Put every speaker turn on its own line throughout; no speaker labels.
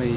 ไม่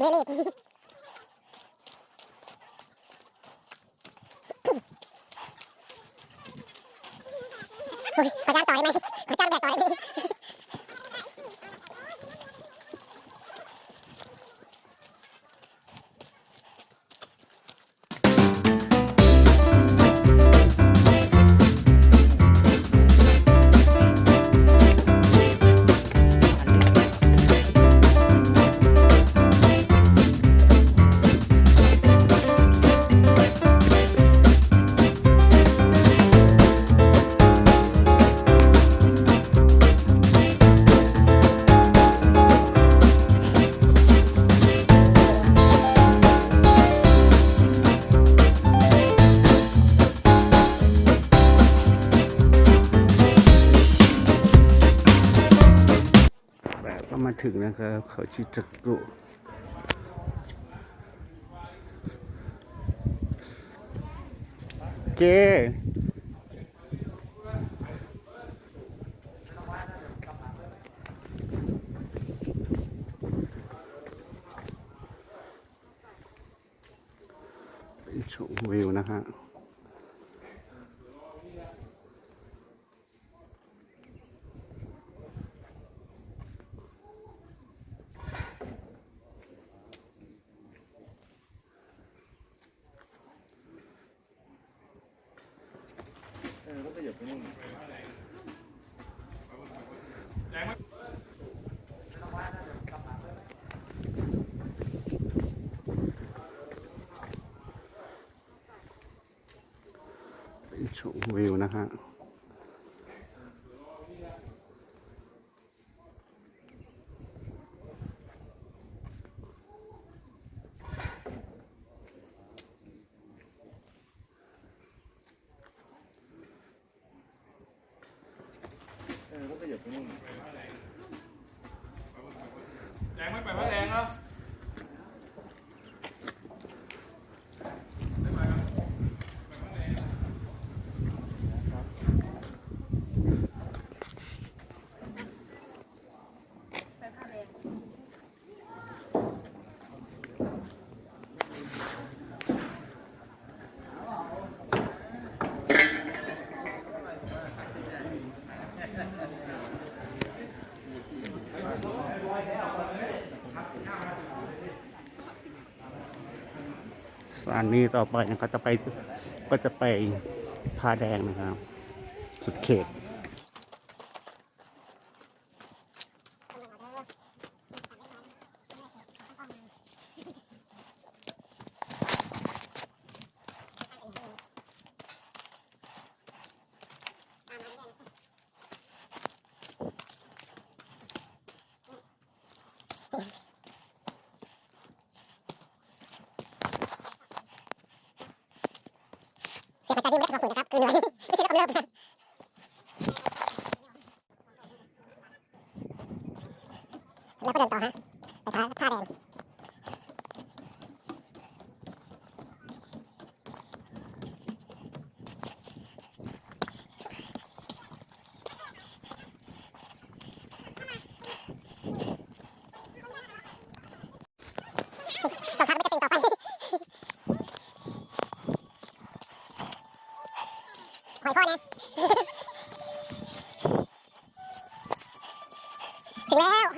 ไป
เลยไม่รีบขอจ้างต่อได้ไหมขอจ้างแบบต่อได้ไหม
มาถึงนะครับเขาชิจักุเกไปชมวิวนะฮะ ชม วิวนะฮะ
แดงไม่ไปพระแดงแล้ว
ร้านีต่อไปนะครับจะไปก็จะไปพาแดงนะครับ สุดเขต
เสียงหัวใจนี่ไม่ได้ทำความฝืนะครับคือเหนื่อยไม่ใช่เรื่องของเริบนะแล้วก็เดินต่อฮะไปท้ายท่าแดง ต่อทางไม่จะเป็นต่อไป หอยพ่อนะ ถึงแล้ว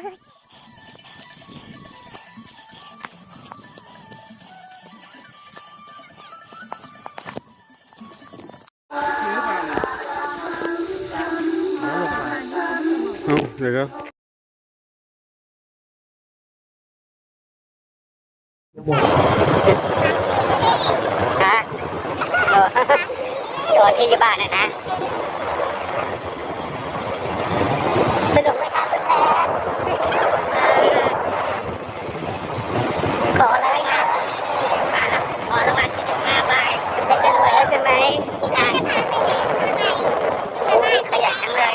เอ้าเดี๋ยวก็
ฮะโดน ที่อยู่บ้านนะนะ สนุกไหมครับคุณแม่ขออะไรครับขอรางวัลที่หนึ่งห้าใบจะจะรวยแล้วใช่ไหมจะพาไปไหนทำไมขยันจังเลย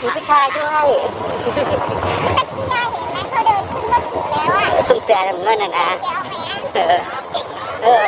มีผู้ชายด้วยตะกี้ยายเห็นไหมเขาเดินขึ้นรถถึงแล้วอะสุ่มเสือน้ำเงินน่ะนะเออเออ